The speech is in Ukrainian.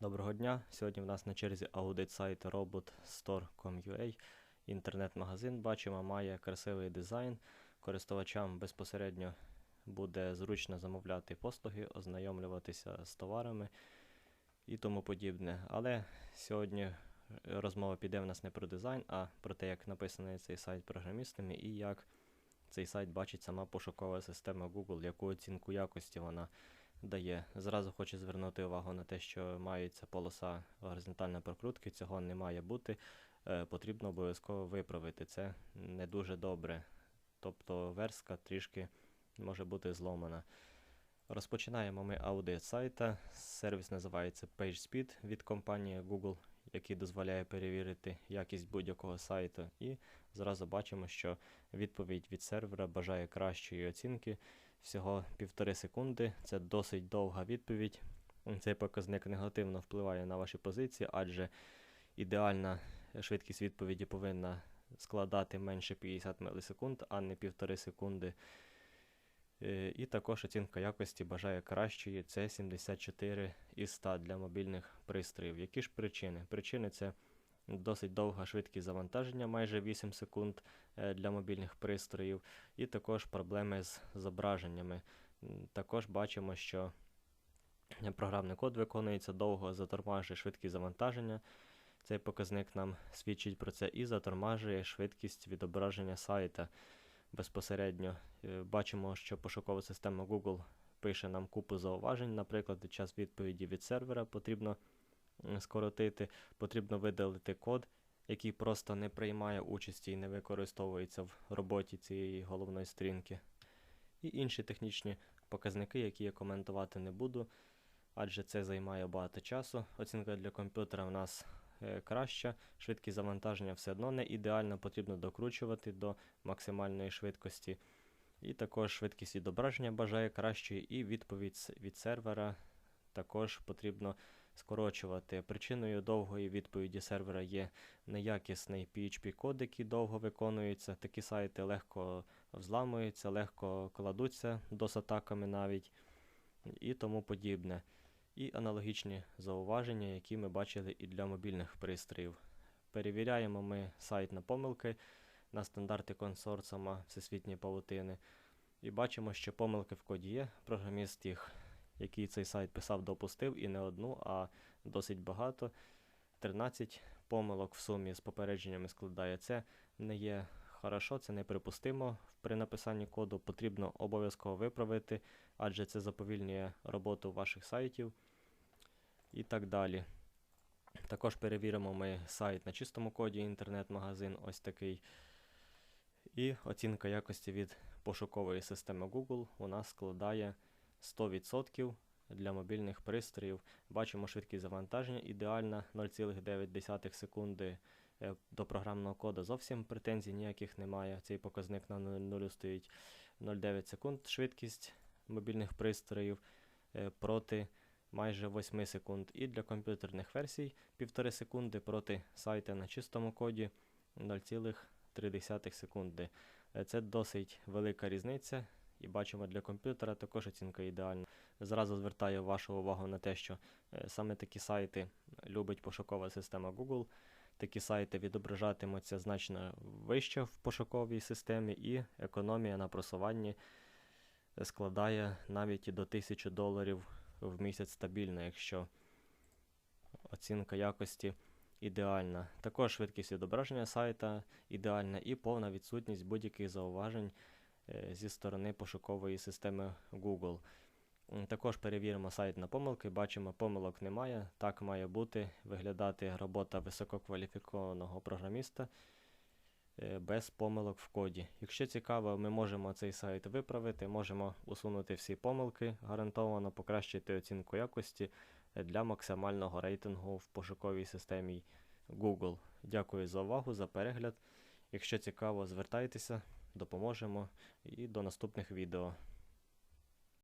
Доброго дня. Сьогодні в нас на черзі аудит сайту robotstore.com.ua. Інтернет-магазин бачимо, має красивий дизайн. Користувачам безпосередньо буде зручно замовляти послуги, ознайомлюватися з товарами і тому подібне. Але сьогодні розмова піде в нас не про дизайн, а про те, як написаний цей сайт програмістами і як цей сайт бачить сама пошукова система Google, яку оцінку якості вона дає. Зразу хочу звернути увагу на те, що мається полоса горизонтальної прокрутки, цього не має бути. Е, потрібно обов'язково виправити. Це не дуже добре. Тобто верстка трішки може бути зломана. Розпочинаємо ми аудит сайта. Сервіс називається PageSpeed від компанії Google, який дозволяє перевірити якість будь-якого сайту. І зразу бачимо, що відповідь від сервера бажає кращої оцінки. Всього півтори секунди. Це досить довга відповідь. Цей показник негативно впливає на ваші позиції, адже ідеальна швидкість відповіді повинна складати менше 50 мілісекунд, а не півтори секунди. Е, і також оцінка якості бажає кращої. Це 74 із 100 для мобільних пристроїв. Які ж причини? Причини це досить довга швидкість завантаження, майже 8 секунд е, для мобільних пристроїв, і також проблеми з зображеннями. Також бачимо, що програмний код виконується довго, затормажує швидкість завантаження. Цей показник нам свідчить про це і затормажує швидкість відображення сайта безпосередньо. Е, бачимо, що пошукова система Google пише нам купу зауважень. Наприклад, час відповіді від сервера потрібно скоротити, потрібно видалити код, який просто не приймає участі і не використовується в роботі цієї головної сторінки. І інші технічні показники, які я коментувати не буду, адже це займає багато часу. Оцінка для комп'ютера в нас е, краща, швидкість завантаження все одно не ідеально, потрібно докручувати до максимальної швидкості. І також швидкість відображення бажає кращої, і відповідь від сервера також потрібно скорочувати. Причиною довгої відповіді сервера є неякісний PHP-код, який довго виконується. Такі сайти легко взламуються, легко кладуться досатаками навіть і тому подібне. І аналогічні зауваження, які ми бачили і для мобільних пристроїв. Перевіряємо ми сайт на помилки на стандарти консорциума Всесвітньої павутини. І бачимо, що помилки в коді є. Програміст їх який цей сайт писав, допустив і не одну, а досить багато. 13 помилок в сумі з попередженнями складає. Це не є хорошо, це неприпустимо. При написанні коду потрібно обов'язково виправити, адже це заповільнює роботу ваших сайтів і так далі. Також перевіримо ми сайт на чистому коді, інтернет-магазин ось такий. І оцінка якості від пошукової системи Google у нас складає 100% для мобільних пристроїв. Бачимо швидкість завантаження ідеальна 0,9 секунди. Е, до програмного коду зовсім претензій ніяких немає. Цей показник на 0 стоїть 0,9 секунд швидкість мобільних пристроїв е, проти майже 8 секунд. І для комп'ютерних версій 1,5 секунди проти сайта на чистому коді 0,3 секунди. Е, це досить велика різниця. І бачимо для комп'ютера також оцінка ідеальна. Зразу звертаю вашу увагу на те, що е, саме такі сайти любить пошукова система Google. Такі сайти відображатимуться значно вище в пошуковій системі, і економія на просуванні складає навіть і до 1000 доларів в місяць стабільно, якщо оцінка якості ідеальна. Також швидкість відображення сайта ідеальна і повна відсутність будь-яких зауважень. Е, зі сторони пошукової системи Google. Також перевіримо сайт на помилки, бачимо, помилок немає. Так має бути виглядати робота висококваліфікованого програміста е, без помилок в коді. Якщо цікаво, ми можемо цей сайт виправити, можемо усунути всі помилки, гарантовано покращити оцінку якості для максимального рейтингу в пошуковій системі Google. Дякую за увагу, за перегляд. Якщо цікаво, звертайтеся допоможемо і до наступних відео.